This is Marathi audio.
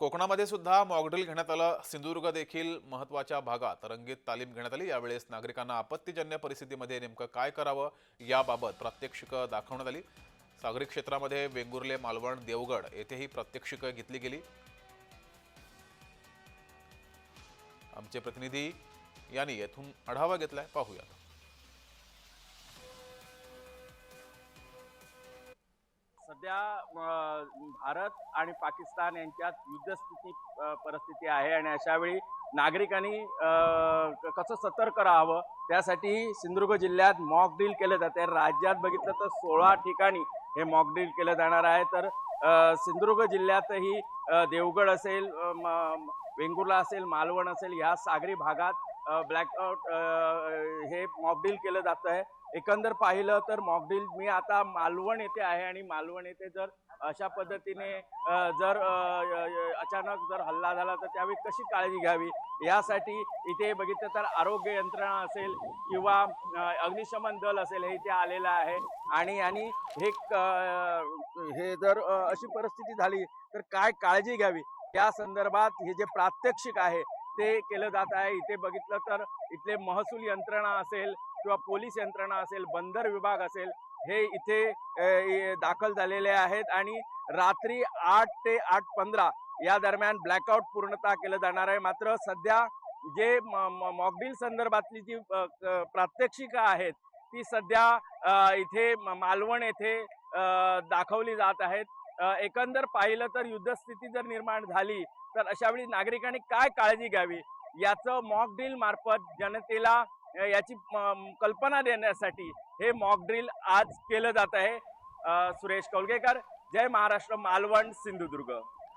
कोकणामध्ये सुद्धा मॉकड्रिल घेण्यात आलं. सिंधुदुर्ग देखील महत्त्वाच्या भागात रंगीत तालीम घेण्यात आली. यावेळेस नागरिकांना आपत्तीजन्य परिस्थितीमध्ये नेमकं काय करावं याबाबत प्रात्यक्षिकं दाखवण्यात आली. सागरी क्षेत्रामध्ये वेंगुर्ले मालवण देवगड येथेही प्रात्यक्षिकं घेतली गेली. आमचे प्रतिनिधी यांनी येथून आढावा घेतलाय. पाहूयात. सध्या भारत आणि पाकिस्तान यांच्यात युद्धस्थिती परिस्थिती आहे आणि अशावेळी नागरिकांनी कसं सतर्क राहावं त्यासाठी सिंधुदुर्ग जिल्ह्यात मॉकड्रील केलं जाते. राज्यात बघितलं तर सोळा ठिकाणी हे मॉकड्रील केलं जाणार आहे. तर सिंधुदुर्ग जिल्ह्यातही देवगड असेल वेंगुर्ला असेल मालवण असेल ह्या सागरी भागात ब्लॅकआउट हे मॉकड्रील केलं जातं आहे. एकंदर पाहिलं तर मॉकड्रिल मी आता मालवण येथे आहे आणि मालवण येथे जर अशा पद्धतीने जर अचानक जर हल्ला झाला तर त्यावेळी कशी काळजी घ्यावी? यासाठी इथे बघितलं तर आरोग्य यंत्रणा असेल किंवा अग्निशमन दल असेल हे इथे आलेलं आहे. आणि आणि हे क- हे जर अशी परिस्थिती झाली तर काय काळजी घ्यावी? या संदर्भात हे जे प्रात्यक्षिक आहे ते केलं जात आहे. इथे बघितलं तर इथले महसूल यंत्रणा असेल किंवा पोलीस यंत्रणा असेल बंदर विभाग असेल हे इथे दाखल झालेले आहेत आणि रात्री आठ ते आठ पंधरा या दरम्यान ब्लॅकआउट पूर्णतः केलं जाणार आहे. मात्र सध्या जे मॉकडील संदर्भातली जी प्रात्यक्षिका आहेत ती सध्या इथे मालवण येथे दाखवली जात आहेत. एकंदर पाहिलं तर युद्धस्थिती जर निर्माण झाली तर अशावेळी नागरिकांनी काय काळजी घ्यावी? याचं मॉक मार्फत जनतेला याची कल्पना देण्यासाठी हे मॉक ड्रिल आज केलं जात आहे. सुरेश कौलगेकर. जय महाराष्ट्र मालवण सिंधुदुर्ग.